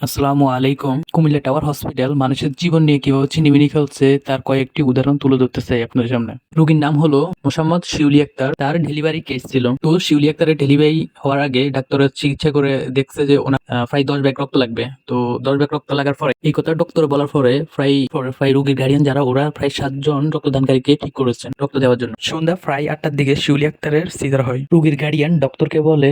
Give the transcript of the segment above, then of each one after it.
আসসালামু আলাইকুম। Comilla tower hospital মানুষের জীবন নিয়ে কীভাবে ছিনিমিনি খেলছে, তার কয়েকটি উদাহরণ তুলে ধরতে চাই আপনাদের সামনে। রোগীর নাম হলো মোসাম্মদ শিউলি আক্তার। তার ডেলিভারি কেস ছিল। তো শিউলি আক্তারের ডেলিভারি হওয়ার আগে ডাক্তারের চিকিৎসা করে দেখছে যে ওনার প্রায় দশ ব্যাগ রক্ত লাগবে। তো দশ ব্যাগ রক্ত লাগার পরে, এই কথা ডক্টর বলার পরে প্রায় পরে প্রায় রোগীর গার্ডিয়ান যারা, ওরা প্রায় সাতজন রক্তদানকারীকে ঠিক করেছেন রক্ত দেওয়ার জন্য। সন্ধ্যা প্রায় আটটার দিকে শিউলি আক্তারের সিজার হয়। রোগীর গার্ডিয়ান ডক্টরকে বলে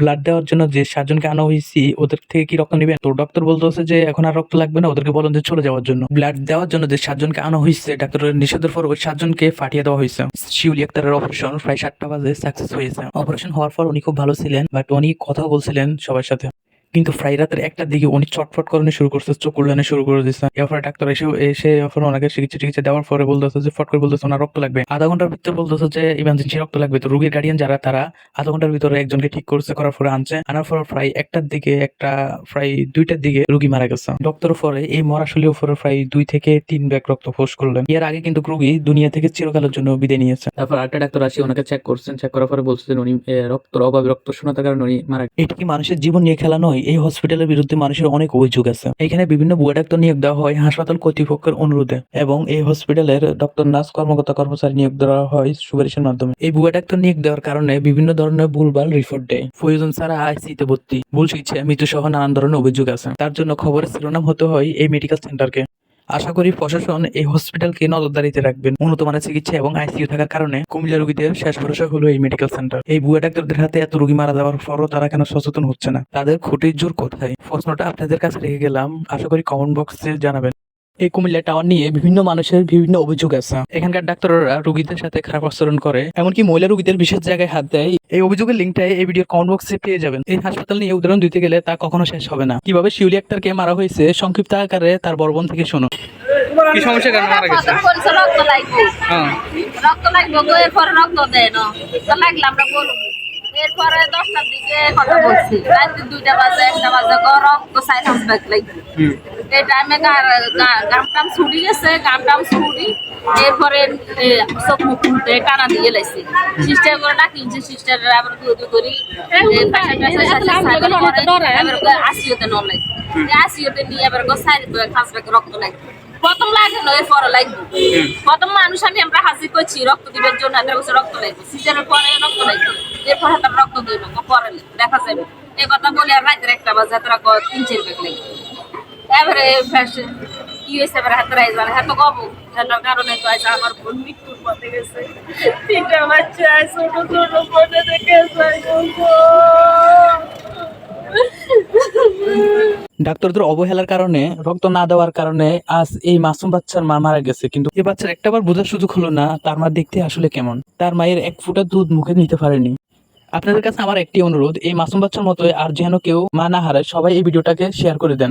ব্লাড দেওয়ার জন্য যে সাতজনকে আনা হয়েছি, ওদের থেকে কি রক্ত নেবেন? তো ডক্টর বলতেছে যে, এখন আর রক্ত লাগবে না, ওদেরকে বলেন যে চলে যাওয়ার জন্য। ব্লাড দেওয়ার জন্য যে সাতজনকে আনা হয়েছে ডাক্তারের নিষেধের পর ওই সাতজনকে ফাটিয়ে দেওয়া হয়েছে শিউলি আক্তারের অপারেশন প্রায় সাতটা বাজে সাকসেস হয়েছে। অপারেশন হওয়ার পর উনি খুব ভালো ছিলেন বাট উনি কথা বলছিলেন সবার সাথে। কিন্তু ফ্রাই রাতের একটার দিকে উনি চটফট করানো শুরু করছে, চোখ উল্লানো শুরু করে দিচ্ছে এরপরে ডাক্তার এসে এসে এরপর ওনাকে চিকিৎসা টিকিৎসা দেওয়ার পরে বলতেছে যে, ফট করে বলতেছে, ওনার রক্ত লাগবে। আধা ঘণ্টার ভিতরে বলতেছে যে ইমার্জেন্সি রক্ত লাগবে। তো রোগীর গার্ডিয়ান যারা, তারা আধা ঘণ্টার ভিতরে একজনকে ঠিক করছে, করার পরে আনছে। আনার পর প্রায় একটার দিকে, একটা প্রায় দুইটার দিকে রুগী মারা গেছে। ডক্টর পরে এই মরাশলীয় পরে প্রায় দুই থেকে তিন ব্যাগ রক্ত ফোস করলেন। এর আগে কিন্তু রুগী দুনিয়া থেকে চিরকালের জন্য বিদায় নিয়েছে। তারপর আরেকটা ডাক্তার আসি, ওনাকে চেক করছেন। চেক করার পরে বলছেন উনি রক্তর অভাবে রক্ত শূন্যতার কারণে উনি মারা এটা কি মানুষের জীবন নিয়ে খেলা নয়? এই হসপিটালের বিরুদ্ধে মানুষের অনেক অভিযোগ আছে। এখানে বিভিন্ন বুয়া ডাক্তার নিয়োগ দেওয়া হয় হাসপাতাল কর্তৃপক্ষের অনুরোধে এবং এই হসপিটালের ডক্টর নার্স কর্মকর্তা, কর্মচারী নিয়োগ দেওয়া হয় সুপারিশের মাধ্যমে। এই বুয়া ডাক্তার নিয়োগ দেওয়ার কারণে বিভিন্ন ধরনের ভুলভাল রিপোর্ট দেয়। প্রয়োজন ছাড়া আইসিতে ভর্তি, ভুল চিকিৎসা মৃত্যু সহ নানান ধরনের অভিযোগ আছে। তার জন্য খবরের শিরোনাম হতে হয় এই মেডিকেল সেন্টারকে আশা করি প্রশাসন এই হসপিটালকে নজরদারিতে রাখবেন। উন্নত মানের চিকিৎসা এবং আইসিইউ থাকার কারণে কুমিল্লা রোগীদের শেষ ভরসা হলো এই মেডিকেল সেন্টার এই বুয়া ডাক্তারদের হাতে এত রোগী মারা যাওয়ার পরও তারা কেন সচেতন হচ্ছে না? তাদের খুঁটির জোর কোথায়? প্রশ্নটা আপনাদের কাছে রেখে গেলাম। আশা করি কমেন্ট বক্সে জানাবেন। এই কুমিল্লা টাওয়ার নিয়ে বিভিন্ন মানুষের বিভিন্ন অভিযোগ আছে। এখানকার ডাক্তাররা রোগীদের সাথে খারাপ আচরণ করে এমনকি মহিলা রোগীদের বিশেষ জায়গায় হাত দেয়। এই অভিযোগের লিঙ্কটা এই ভিডিওর কমেন্ট বক্সে পেয়ে যাবেন। এই হাসপাতাল নিয়ে উদাহরণ দিতে গেলে তা কখনো শেষ হবে না। কীভাবে শিউলি আক্তারকে মারা হয়েছে সংক্ষিপ্ত আকারে তার বর্বন থেকে শোনো কি সমস্যা? কেন মারা গেছে। রক্ত লাগবে। হ্যাঁ। রক্ত লাগবে। গো এরপরে রক্ত দেয় না। লাগলে আমরা বলব। এরপরে দশটার দিকে কথা বলছি। রাত্রি দুইটা বাজে একটা বাজে। রক্ত ব্যাগ লাগবে। এই টাইমে গাম টাম ছুটি গেছে গাম টাম ছুটি এরপরে এ, চোখ মুখ খুলতে টানা দিয়ে লাইছে। সিস্টার করে ডাকি যে সিস্টার আবার দুধ করি। আসিওতে নলাই আসিওতে নিয়ে আবার গো সাইড খাস ব্যাগ রক্ত লাগবে প্রথম লাগে নয় পরে লাগবে প্রথম মানুষ আমি আমরা হাজির করছি রক্ত দিবের জন্য বছর রক্ত লাগবে সিজারের পরে রক্ত লাগবে এরপর হাতে রক্ত দিল পরে দেখা যাবে। এই কথা বলে আর রাতের একটা বাজে তারা তিন চার ব্যাগ লাগবে এবারে ফ্যাশন কি হয়েছে এবার হাতে রাইজ মানে হাতে তো আছে আমার বোন মৃত্যুর পথে গেছে। তিনটা বাচ্চা ছোট ছোট বোনে দেখে ডাক্তারদের অবহেলার কারণে, রক্ত না দেওয়ার কারণে আজ এই মাসুম বাচ্চার মা মারা গেছে। কিন্তু এই বাচ্চার একটাবার বোঝার সুযোগ হলো না, তার মা দেখতে আসলে কেমন। তার মায়ের এক ফুটা দুধ মুখে নিতে পারেনি। আপনাদের কাছে আমার একটি অনুরোধ, এই মাসুম বাচ্চার মতো আর যেন কেউ মা না হারায়, সবাই এই ভিডিওটাকে শেয়ার করে দেন।